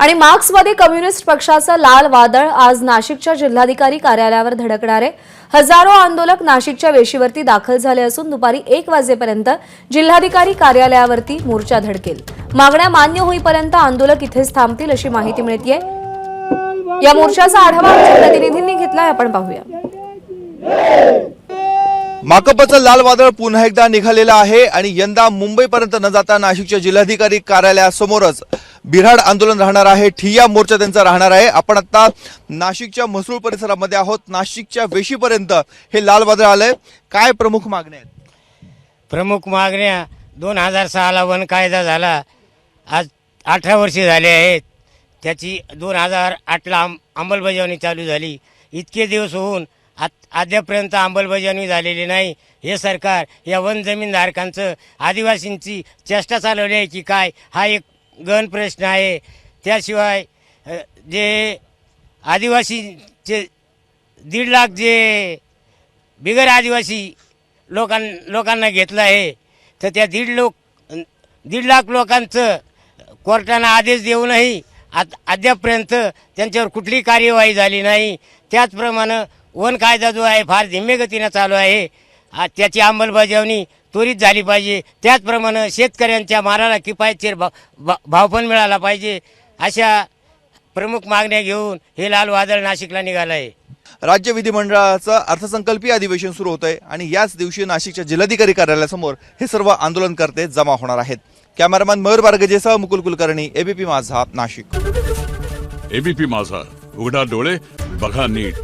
आणि मार्क्सवादी कम्युनिस्ट पक्षाचं लाल वादळ आज नाशिकच्या जिल्हाधिकारी कार्यालयावर धडकणार आहे. हजारो आंदोलक नाशिकच्या वेशीवरती दाखल झाले असून दुपारी एक वाजेपर्यंत जिल्हाधिकारी कार्यालयावरती मोर्चा धडकेल. मागण्या मान्य होईपर्यंत आंदोलक इथेच थांबतील अशी माहिती मिळतीये. या मोर्चाचा आढावा आमच्या प्रतिनिधींनी घेतलाय. आपण पाहूया. माकपचं लाल वादळ पुन्हा एकदा निघालेलं आहे आणि यंदा मुंबईपर्यंत न जाता नाशिकच्या जिल्हाधिकारी कार्यालयासमोरच बिराड आंदोलन राहणार आहे. ठिय्या मोर्चा त्यांचा राहणार आहे. आपण आता नाशिकच्या म्हसरूळ परिसरामध्ये आहोत. नाशिकच्या वेशीपर्यंत हे लाल वादळ आलंय. काय प्रमुख मागण्या आहेत? प्रमुख मागण्या दोन हजार सहाला वन कायदा झाला. आज अठरा वर्षे झाले आहेत. त्याची दोन हजार आठला अंमलबजावणी चालू झाली. इतके दिवस होऊन आत अद्यापर्यंत अंमलबजावणी झालेली नाही. हे सरकार या वन जमीनधारकांचं आदिवासींची चेष्टा चालवली आहे की काय? हा एक गहन प्रश्न आहे. त्याशिवाय जे आदिवासीचे दीड लाख जे बिगर आदिवासी लोकां लोकांना घेतलं आहे तर त्या दीड लोक दीड लाख लोकांचं कोर्टानं आदेश देऊनही आत अद्यापपर्यंत त्यांच्यावर कुठली कार्यवाही झाली नाही. त्याचप्रमाणे वन कायदा जो आहे फार धीम्य गतीनं चालू आहे. आ, त्याची अंमलबजावणी त्वरित झाली पाहिजे. त्याचप्रमाणे शेतकऱ्यांच्या मालाला किफायतशीर भाव भा- भाव पण मिळाला पाहिजे. अशा प्रमुख मागण्या घेऊन हे लाल वादळ नाशिकला निघालं आहे राज्य विधिमंडळाचं अर्थसंकल्पीय अधिवेशन सुरू होत आहे आणि याच दिवशी नाशिकच्या जिल्हाधिकारी कार्यालयासमोर हे सर्व आंदोलनकर्ते जमा होणार आहेत. कॅमेरामॅन मयूर बारगजेसह मुकुल कुलकर्णी एबीपी माझा नाशिक. एबीपी माझा उघडा डोळे बघा नीट.